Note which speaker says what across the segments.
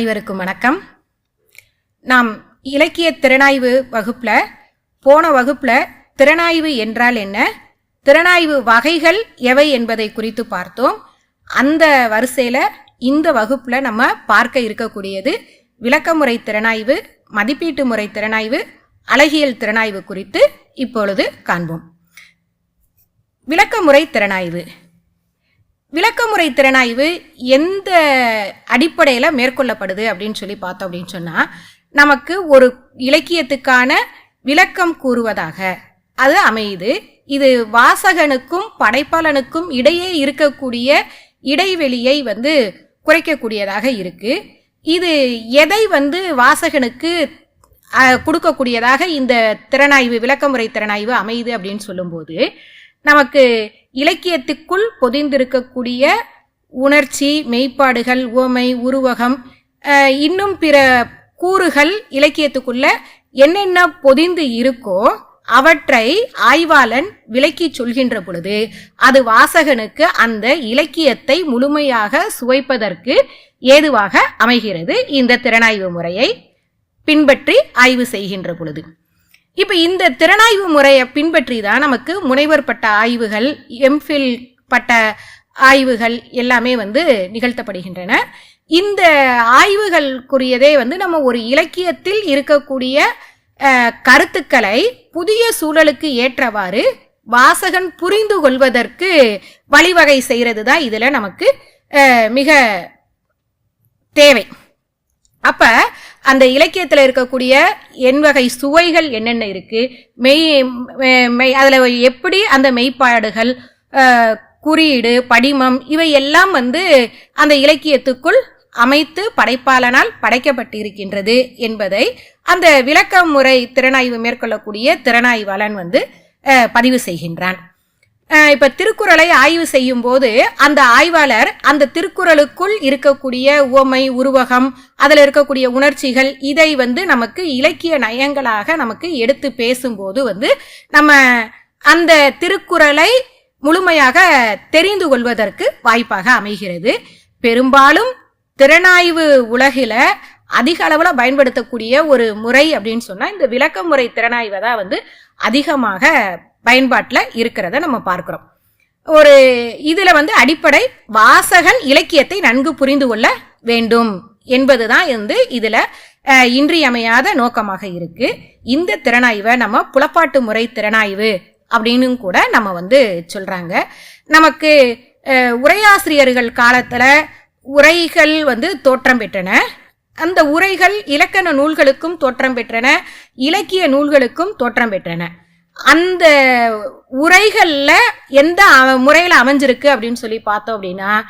Speaker 1: அனைவருக்கும் வணக்கம். நாம் இலக்கிய திறனாய்வு வகுப்பில் போன வகுப்பில் திறனாய்வு என்றால் என்ன? திறனாய்வு வகைகள் எவை என்பதை குறித்து பார்த்தோம். அந்த வரிசையில் இந்த வகுப்பில் நம்ம பார்க்க இருக்கக்கூடியது விளக்கமுறை திறனாய்வு மதிப்பீட்டு முறை திறனாய்வு அழகியல் திறனாய்வு குறித்து இப்பொழுது காண்போம். விளக்கமுறை திறனாய்வு. விளக்கமுறை திறனாய்வு எந்த அடிப்படையில் மேற்கொள்ளப்படுது அப்படின்னு சொல்லி பார்த்தோம் அப்படின்னு சொன்னால் நமக்கு ஒரு இலக்கியத்துக்கான விளக்கம் கூறுவதாக. அது அமையுது. இது வாசகனுக்கும் படைப்பாளனுக்கும் இடையே இருக்கக்கூடிய இடைவெளியை வந்து குறைக்கக்கூடியதாக இருக்கு. இது எதை வந்து வாசகனுக்கு கொடுக்கக்கூடியதாக இந்த திறனாய்வு விளக்கமுறை திறனாய்வு அமையுது அப்படின்னு சொல்லும்போது நமக்கு இலக்கியத்துக்குள் பொதிந்திருக்கக்கூடிய உணர்ச்சி மெய்ப்பாடுகள் உவமை உருவகம் இன்னும் பிற கூறுகள் இலக்கியத்துக்குள்ள என்னென்ன பொதிந்து இருக்கோ அவற்றை ஆய்வாளன் விளக்கி சொல்கின்ற பொழுது அது வாசகனுக்கு அந்த இலக்கியத்தை முழுமையாக சுவைப்பதற்கு ஏதுவாக அமைகிறது இந்த திறனாய்வு முறையை பின்பற்றி ஆய்வு செய்கின்ற பொழுது. இப்போ இந்த திறனாய்வு முறையை பின்பற்றி தான் நமக்கு முனைவர் பட்ட ஆய்வுகள் எம்ஃபில் பட்ட ஆய்வுகள் எல்லாமே வந்து நிகழ்த்தப்படுகின்றன. இந்த ஆய்வுகளுக்குரியதே வந்து நம்ம ஒரு இலக்கியத்தில் இருக்கக்கூடிய கருத்துக்களை புதிய சூழலுக்கு ஏற்றவாறு வாசகன் புரிந்து கொள்வதற்கு வழிவகை செய்கிறது தான் இதில் நமக்கு மிக தேவை. அப்போ அந்த இலக்கியத்தில் இருக்கக்கூடிய என் வகை சுவைகள் என்னென்ன இருக்குது மெய் மெய் அதில் எப்படி அந்த மெய்ப்பாடுகள் குறியீடு படிமம் இவை எல்லாம் வந்து அந்த இலக்கியத்துக்குள் அமைத்து படைப்பாளனால் படைக்கப்பட்டிருக்கின்றது என்பதை அந்த விளக்க முறை திறனாய்வு மேற்கொள்ளக்கூடிய திறனாய்வாளன் வந்து பதிவு செய்கின்றான். இப்போ திருக்குறளை ஆய்வு செய்யும் போது அந்த ஆய்வாளர் அந்த திருக்குறளுக்குள் இருக்கக்கூடிய உவமை உருவகம் அதில் இருக்கக்கூடிய உணர்ச்சிகள் இதை வந்து நமக்கு இலக்கிய நயங்களாக நமக்கு எடுத்து பேசும்போது வந்து நம்ம அந்த திருக்குறளை முழுமையாக தெரிந்து கொள்வதற்கு வாய்ப்பாக அமைகிறது. பெரும்பாலும் திறனாய்வு உலகில அதிக அளவில் பயன்படுத்தக்கூடிய ஒரு முறை அப்படின்னு சொன்னால் இந்த விளக்க முறை திறனாய்வை தான் வந்து அதிகமாக பயன்பாட்டில் இருக்கிறத நம்ம பார்க்குறோம். ஒரு இதில் வந்து அடிப்படை வாசகன் இலக்கியத்தை நன்கு புரிந்து கொள்ள வேண்டும் என்பதுதான் வந்து இதில் இன்றியமையாத நோக்கமாக இருக்கு. இந்த திறனாய்வை நம்ம புலப்பாட்டு முறை திறனாய்வு அப்படின்னு கூட நம்ம வந்து சொல்கிறாங்க நமக்கு உரையாசிரியர்கள் காலத்தில் உரைகள் வந்து தோற்றம் பெற்றன. அந்த உரைகள் இலக்கண நூல்களுக்கும் தோற்றம் பெற்றன. இலக்கிய நூல்களுக்கும் தோற்றம் பெற்றன. அந்த உரைகளில் எந்த அ- முறையில் அமைஞ்சிருக்கு அப்படின்னு சொல்லி பார்த்தோம் அப்படின்னா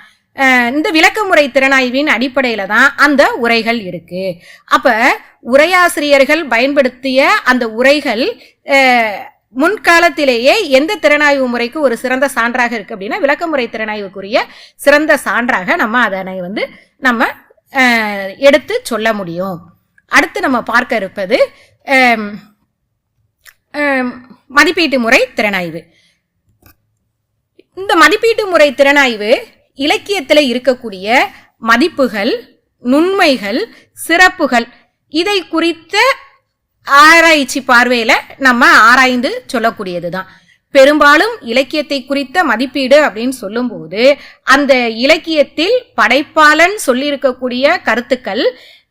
Speaker 1: இந்த விளக்கமுறை திறனாய்வின் அடிப்படையில் தான் அந்த உரைகள் இருக்கு. அப்போ உரையாசிரியர்கள் பயன்படுத்திய அந்த உரைகள் முன்காலத்திலேயே எந்த திறனாய்வு முறைக்கு ஒரு சிறந்த சான்றாக இருக்குது அப்படின்னா விளக்கமுறை திறனாய்வுக்குரிய சிறந்த சான்றாக நம்ம அதனை வந்து நம்ம எடுத்து சொல்ல முடியும். அடுத்து நம்ம பார்க்க இருப்பது மதிப்பீட்டு முறை திறனாய்வு. இந்த மதிப்பீட்டு முறை திறனாய்வு இலக்கியத்தில் இருக்கக்கூடிய மதிப்புகள் நுண்மைகள் சிறப்புகள் இதை குறித்த ஆராய்ச்சி பார்வையில் நம்ம ஆராய்ந்து சொல்லக்கூடியது தான் பெரும்பாலும் இலக்கியத்தை குறித்த மதிப்பீடு அப்படின்னு சொல்லும்போது அந்த இலக்கியத்தில் படைப்பாளன் சொல்லியிருக்கக்கூடிய கருத்துக்கள்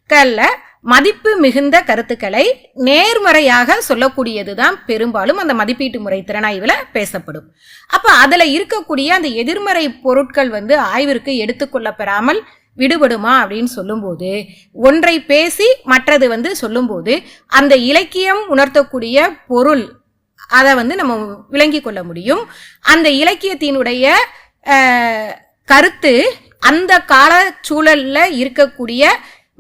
Speaker 1: கல்ல மதிப்பு மிகுந்த கருத்துக்களை நேர்மறையாக சொல்லக்கூடியது தான் பெரும்பாலும் அந்த மதிப்பீட்டு முறை திறனாய்வில் பேசப்படும். அப்போ அதில் இருக்கக்கூடிய அந்த எதிர்மறை பொருட்கள் வந்து ஆய்விற்கு எடுத்துக்கொள்ளப்பெறாமல் விடுபடுமா அப்படின்னு சொல்லும்போது ஒன்றை பேசி மற்றது வந்து சொல்லும்போது அந்த இலக்கியம் உணர்த்தக்கூடிய பொருள் அதை வந்து நம்ம விளங்கி கொள்ள முடியும். அந்த இலக்கியத்தினுடைய கருத்து அந்த கால சூழலில் இருக்கக்கூடிய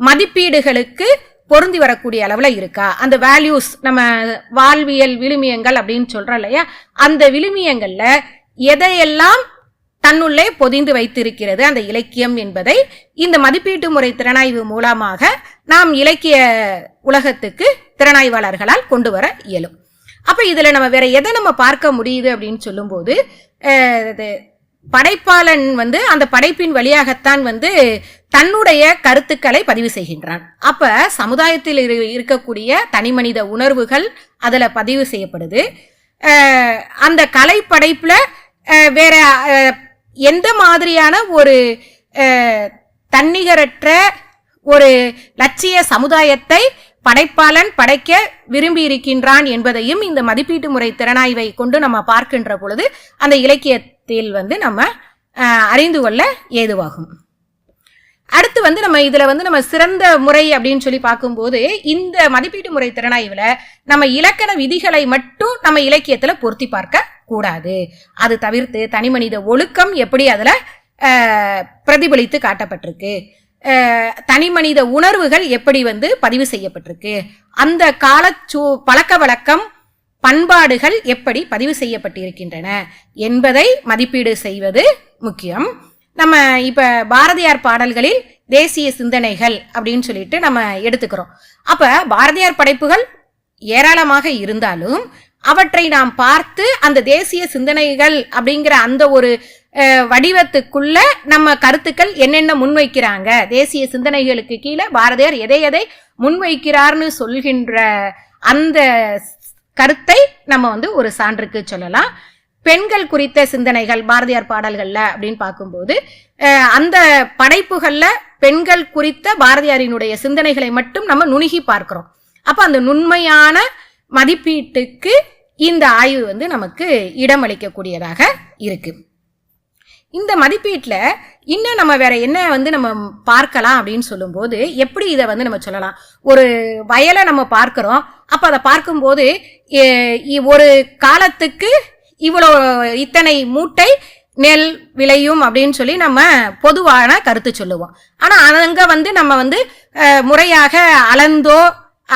Speaker 1: மதிப்பீடுகளுக்கு பொருந்தி வரக்கூடிய அளவில் இருக்கா? அந்த வேல்யூஸ் நம்ம வாழ்வியல் விழுமியங்கள் அப்படின்னு சொல்கிறோம் இல்லையா? அந்த விழுமியங்களில் எதையெல்லாம் தன்னுள்ளே பொதிந்து வைத்திருக்கிறது? அந்த இலக்கியம் என்பதை இந்த மதிப்பீட்டு முறை திறனாய்வு மூலமாக நாம் இலக்கிய உலகத்துக்கு திறனாய்வாளர்களால் கொண்டு வர இயலும். அப்போ இதில் நம்ம வேற எதை நம்ம பார்க்க முடியுது அப்படின்னு சொல்லும்போது இது படைப்பாளன் வந்து அந்த படைப்பின் வழியாகத்தான் வந்து தன்னுடைய கருத்துக்களை பதிவு செய்கின்றான். அப்ப சமுதாயத்தில் இரு- இருக்கக்கூடிய தனிமனித உணர்வுகள் அதுல பதிவு செய்யப்படுது. அந்த கலை படைப்புல வேற எந்த மாதிரியான ஒரு தன்னிகரற்ற ஒரு லட்சிய சமுதாயத்தை படைப்பாளன் படைக்க விரும்பி இருக்கின்றான் என்பதையும் இந்த மதிப்பீட்டு முறை திறனாய்வை கொண்டு நம்ம பார்க்கின்ற பொழுது அந்த இலக்கிய இலக்கியத்தில் வந்து நம்ம அறிந்து கொள்ள ஏதுவாகும். அடுத்து வந்து நம்ம இதுல வந்து நம்ம சிறந்த முறை அப்படின்னு சொல்லி பார்க்கும்போது இந்த மதிப்பீட்டு முறை திறனாய்வுல நம்ம இலக்கண விதிகளை மட்டும் நம்ம இலக்கியத்துல பொருத்தி பார்க்க கூடாது. அது தவிர்த்து தனிமனித ஒழுக்கம் எப்படி அதுல பிரதிபலித்து காட்டப்பட்டிருக்கு. தனிமனித உணர்வுகள் எப்படி வந்து பதிவு செய்யப்பட்டிருக்கு. அந்த காலச்சூ பழக்க வழக்கம் பண்பாடுகள் எப்படி பதிவு செய்யப்பட்டிருக்கின்றன என்பதை மதிப்பீடு செய்வது முக்கியம். நம்ம இப்போ பாரதியார் பாடல்களில் தேசிய சிந்தனைகள் அப்படின்னு சொல்லிட்டு நம்ம எடுத்துக்கிறோம். அப்போ பாரதியார் படைப்புகள் ஏராளமாக இருந்தாலும் அவற்றை நாம் பார்த்து அந்த தேசிய சிந்தனைகள் அப்படிங்கிற அந்த ஒரு வடிவத்துக்குள்ள நம்ம கருத்துக்கள் என்னென்ன முன்வைக்கிறாங்க? தேசிய சிந்தனைகளுக்கு கீழே பாரதியார் எதை எதை முன்வைக்கிறார்னு சொல்கின்ற அந்த கருத்தை நம்ம வந்து ஒரு சான்றுக்கு சொல்லலாம். பெண்கள் குறித்த சிந்தனைகள் பாரதியார் பாடல்கள்ல அப்படின்னு பார்க்கும்போது அந்த படைப்புகள்ல பெண்கள் குறித்த பாரதியாரினுடைய சிந்தனைகளை மட்டும் நம்ம நுணுகி பார்க்கிறோம். அப்ப அந்த நுண்மையான மதிப்பீட்டுக்கு இந்த ஆய்வு வந்து நமக்கு இடமளிக்கக்கூடியதாக இருக்கு. இந்த மதிப்பீட்டில் இன்னும் நம்ம வேற என்ன வந்து நம்ம பார்க்கலாம் அப்படின்னு சொல்லும்போது எப்படி இதை வந்து நம்ம சொல்லலாம்? ஒரு வயலை நம்ம பார்க்குறோம். அப்போ அதை பார்க்கும்போது ஒரு காலத்துக்கு இவ்வளோ இத்தனை மூட்டை நெல் விளையும் அப்படின்னு சொல்லி நம்ம பொதுவான கருத்து சொல்லுவோம். ஆனால் அங்கே வந்து நம்ம வந்து முறையாக அளந்தோ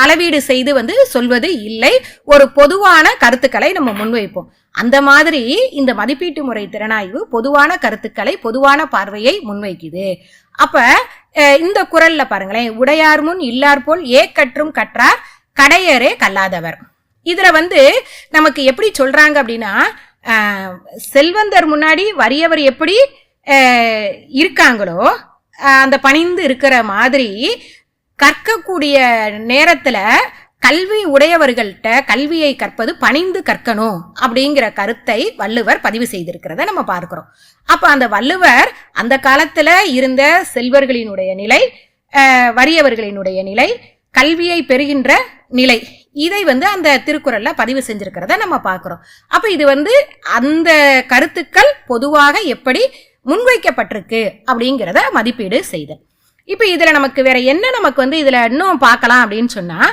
Speaker 1: அளவீடு செய்து வந்து சொல்வது இல்லை. ஒரு பொதுவான கருத்துக்களை நம்ம முன்வைப்போம். அந்த மாதிரி இந்த மதிப்பீட்டு முறை திறனாய்வு பொதுவான கருத்துக்களை பொதுவான பார்வையை முன்வைக்குது. அப்ப இந்த குரல்ல பாருங்களேன். உடையார் முன் இல்லார் போல் ஏ கற்றும் கற்றார் கடையரே கல்லாதவர். இதுல வந்து நமக்கு எப்படி சொல்றாங்க அப்படின்னா செல்வந்தர் முன்னாடி வறியவர் எப்படி இருக்காங்களோ அந்த பணிந்து இருக்கிற மாதிரி கற்கக்கூடிய நேரத்துல கல்வி உடையவர்கள்ட்ட கல்வியை கற்பது பணிந்து கற்கணும் அப்படிங்கிற கருத்தை வள்ளுவர் பதிவு செய்திருக்கிறத நம்ம பார்க்கிறோம். அப்ப அந்த வள்ளுவர் அந்த காலத்துல இருந்த செல்வர்களினுடைய நிலை வறியவர்களினுடைய நிலை கல்வியை பெறுகின்ற நிலை இதை வந்து அந்த திருக்குறள்ல பதிவு செஞ்சிருக்கிறத நம்ம பார்க்குறோம். அப்போ இது வந்து அந்த கருத்துக்கள் பொதுவாக எப்படி முன்வைக்கப்பட்டிருக்கு அப்படிங்கிறத மதிப்பீடு செய்தல். இப்போ இதில் நமக்கு வேற என்ன நமக்கு வந்து இதில் இன்னும் பார்க்கலாம் அப்படின்னு சொன்னால்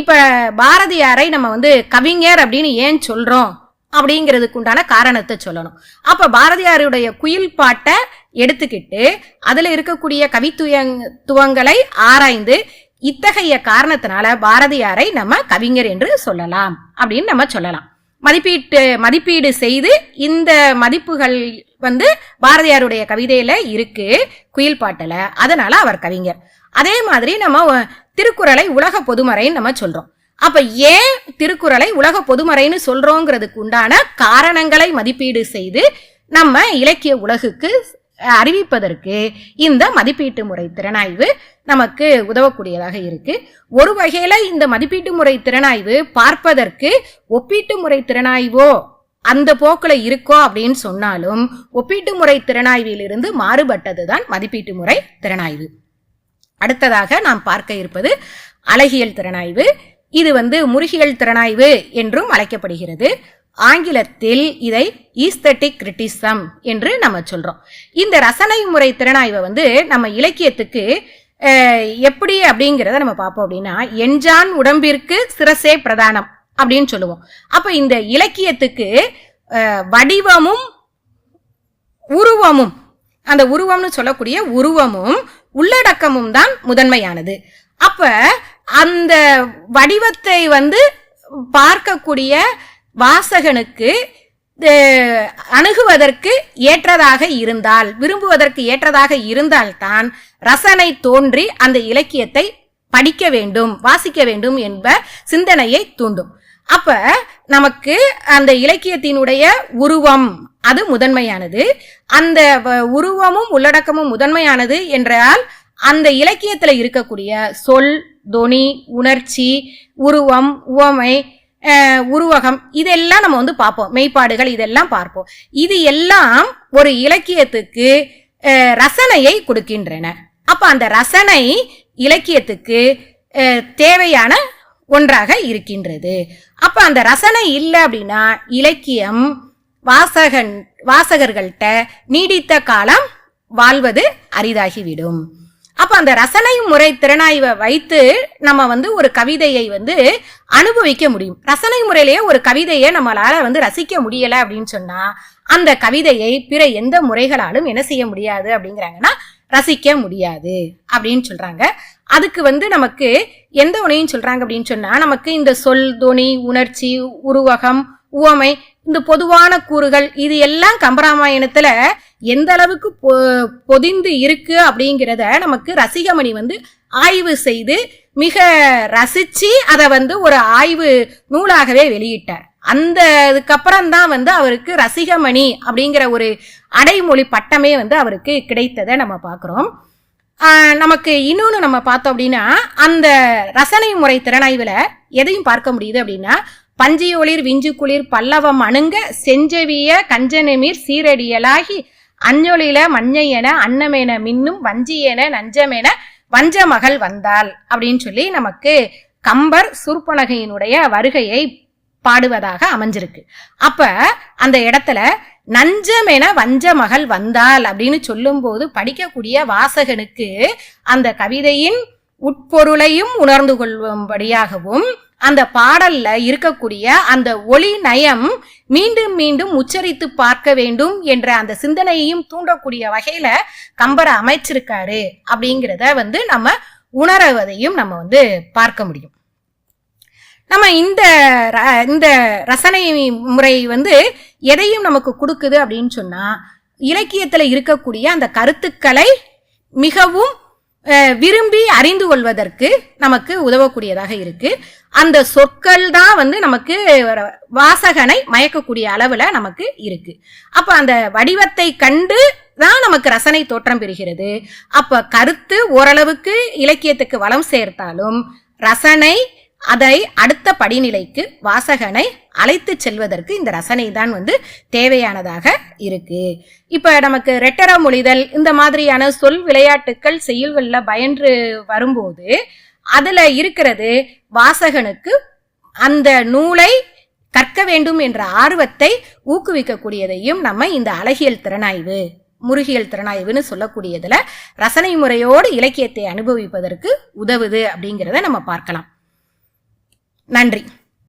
Speaker 1: இப்போ பாரதியாரை நம்ம வந்து கவிஞர் அப்படின்னு ஏன் சொல்கிறோம் அப்படிங்கிறதுக்கு உண்டான காரணத்தை சொல்லணும். அப்போ பாரதியாருடைய குயில் பாட்டை எடுத்துக்கிட்டு அதில் இருக்கக்கூடிய கவித்துவங் துவங்களை ஆராய்ந்து இத்தகைய காரணத்தினால பாரதியாரை நம்ம கவிஞர் என்று சொல்லலாம் அப்படின்னு நம்ம சொல்லலாம். மதிப்பீட்டு மதிப்பீடு செய்து இந்த மதிப்புகள் வந்து பாரதியாருடைய கவிதையில இருக்கு குயில் பாட்டில். அதனால அவர் கவிஞர். அதே மாதிரி நம்ம திருக்குறளை உலக பொதுமறைன்னு நம்ம சொல்றோம். அப்ப ஏன் திருக்குறளை உலக பொதுமறைன்னு சொல்றோங்கிறதுக்கு உண்டான காரணங்களை மதிப்பீடு செய்து நம்ம இலக்கிய உலகுக்கு அறிவிப்பதற்கு இந்த மதிப்பீட்டு முறை திறனாய்வு நமக்கு உதவக்கூடியதாக இருக்கு. ஒரு வகையில இந்த மதிப்பீட்டு முறை திறனாய்வு பார்ப்பதற்கு ஒப்பீட்டு முறை திறனாய்வோ அந்த போக்கில் இருக்கோ அப்படின்னு சொன்னாலும் ஒப்பீட்டு முறை திறனாய்விலிருந்து மாறுபட்டதுதான் மதிப்பீட்டு முறை திறனாய்வு. அடுத்ததாக நாம் பார்க்க இருப்பது அழகியல் திறனாய்வு. இது வந்து முருகியல் திறனாய்வு என்றும் அழைக்கப்படுகிறது. ஆங்கிலத்தில் இதை ஈஸ்தட்டிக் கிரிட்டிசம் என்று நம்ம சொல்றோம். இந்த ரசனை முறை திறனாய்வை வந்து நம்ம இலக்கியத்துக்கு எப்படி அப்படிங்கிறத நம்ம பார்ப்போம் அப்படின்னா எஞ்சான் உடம்பிற்கு சிரசே பிரதானம் அப்படின்னு சொல்லுவோம். அப்ப இந்த இலக்கியத்துக்கு வடிவமும் உருவமும் அந்த உருவம்னு சொல்லக்கூடிய உருவமும் உள்ளடக்கமும் தான் முதன்மையானது. அப்ப அந்த வடிவத்தை வந்து பார்க்கக்கூடிய வாசகனுக்கு அணுகுவதற்கு ஏற்றதாக இருந்தால் விரும்புவதற்கு ஏற்றதாக இருந்தால்தான் ரசனை தோன்றி அந்த இலக்கியத்தை படிக்க வேண்டும் வாசிக்க வேண்டும் என்ப சிந்தனையை தூண்டும். அப்ப நமக்கு அந்த இலக்கியத்தினுடைய உருவம் அது முதன்மையானது. அந்த உருவமும் உள்ளடக்கமும் முதன்மையானது என்றால் அந்த இலக்கியத்துல இருக்கக்கூடிய சொல் தொனி உணர்ச்சி உருவம் உவமை உருவகம். இதெல்லாம் நம்ம வந்து பார்ப்போம். மெய்ப்பாடுகள் இதெல்லாம் பார்ப்போம். இது எல்லாம் ஒரு இலக்கியத்துக்கு ரசனையை கொடுக்கின்றன. அப்ப அந்த ரசனை இலக்கியத்துக்கு தேவையான ஒன்றாக இருக்கின்றது. அப்ப அந்த ரசனை இல்லை அப்படின்னா இலக்கியம் வாசகன் வாசகர்கள்ட்ட நீடித்த காலம் வாழ்வது அரிதாகிவிடும். அப்ப அந்த ரசனை முறை திறனாய்வை வைத்து நம்ம வந்து ஒரு கவிதையை வந்து அனுபவிக்க முடியும். ரசனை முறையிலேயே ஒரு கவிதையை நம்மளால வந்து ரசிக்க முடியல அப்படின்னு சொன்னா அந்த கவிதையை பிற எந்த முறைகளாலும் என்ன செய்ய முடியாது அப்படிங்கிறாங்கன்னா ரசிக்க முடியாது அப்படின்னு சொல்றாங்க. அதுக்கு வந்து நமக்கு எந்த உணையும் சொல்றாங்க அப்படின்னு சொன்னா நமக்கு இந்த சொல் தொனி உணர்ச்சி உருவகம் உவமை இந்த பொதுவான கூறுகள் இது எல்லாம் கம்பராமாயணத்துல எந்த அளவுக்கு பொ- பொதிந்து இருக்கு அப்படிங்கிறத நமக்கு ரசிகமணி வந்து ஆய்வு செய்து மிக ரசிச்சு அதை வந்து ஒரு ஆய்வு நூலாகவே வெளியிட்டார். அந்த இதுக்கப்புறம் தான் வந்து அவருக்கு ரசிகமணி அப்படிங்கிற ஒரு அடைமொழி பட்டமே வந்து அவருக்கு கிடைத்ததை நம்ம பார்க்குறோம். நமக்கு இன்னொன்று நம்ம பார்த்தோம் அப்படின்னா அந்த ரசனை முறை திறனாய்வில் எதையும் பார்க்க முடியுது அப்படின்னா பஞ்சியொளிர் விஞ்சு குளிர் பல்லவம் அணுங்க செஞ்சவிய கஞ்சனமீர் சீரடியலாகி அஞ்சொலில மஞ்சையென அன்னமேன மின்னும் வஞ்சியென நஞ்சமென வஞ்ச மகள் வந்தாள் அப்படின்னு சொல்லி நமக்கு கம்பர் சூர்பனகையினுடைய வருகையை பாடுவதாக அமைஞ்சிருக்கு. அப்ப அந்த இடத்துல நஞ்சமென வஞ்ச மகள் வந்தாள் அப்படின்னு சொல்லும்போது படிக்கக்கூடிய வாசகனுக்கு அந்த கவிதையின் உட்பொருளையும் உணர்ந்து கொள்ளும்படியாகவும் அந்த பாடல்ல இருக்கக்கூடிய அந்த ஒளி நயம் மீண்டும் மீண்டும் உச்சரித்து பார்க்க வேண்டும் என்ற அந்த சிந்தனையையும் தூண்டக்கூடிய வகையில கம்பரை அமைச்சிருக்காரு அப்படிங்கிறத வந்து நம்ம உணர்வதையும் நம்ம வந்து பார்க்க முடியும். நம்ம இந்த ர- இந்த ரசனை முறை வந்து எதையும் நமக்கு கொடுக்குது அப்படின்னு சொன்னா இலக்கியத்துல இருக்கக்கூடிய அந்த கருத்துக்களை மிகவும் விரும்பி அறிந்து கொள்வதற்கு நமக்கு உதவக்கூடியதாக இருக்கு. அந்த சொற்கள் தான் வந்து நமக்கு வர- வாசகனை மயக்கக்கூடிய அளவில் நமக்கு இருக்கு. அப்போ அந்த வடிவத்தை கண்டு தான் நமக்கு ரசனை தோற்றம் பெறுகிறது. அப்போ கருத்து ஓரளவுக்கு இலக்கியத்துக்கு வளம் சேர்த்தாலும் ரசனை அதை அடுத்த படிநிலைக்கு வாசகனை அழைத்து செல்வதற்கு இந்த ரசனை தான் வந்து தேவையானதாக இருக்கு. இப்ப நமக்கு ரெட்டர மொழிதல் இந்த மாதிரியான சொல் விளையாட்டுக்கள் செய்யுள்களில் பயின்று வரும்போது அதுல இருக்கிறது வாசகனுக்கு அந்த நூலை கற்க வேண்டும் என்ற ஆர்வத்தை ஊக்குவிக்கக்கூடியதையும் நம்ம இந்த அழகியல் திறனாய்வு முருகியல் திறனாய்வுன்னு சொல்லக்கூடியதுல ரசனை முறையோடு இலக்கியத்தை அனுபவிப்பதற்கு உதவுது அப்படிங்கிறத நம்ம பார்க்கலாம். நன்றி.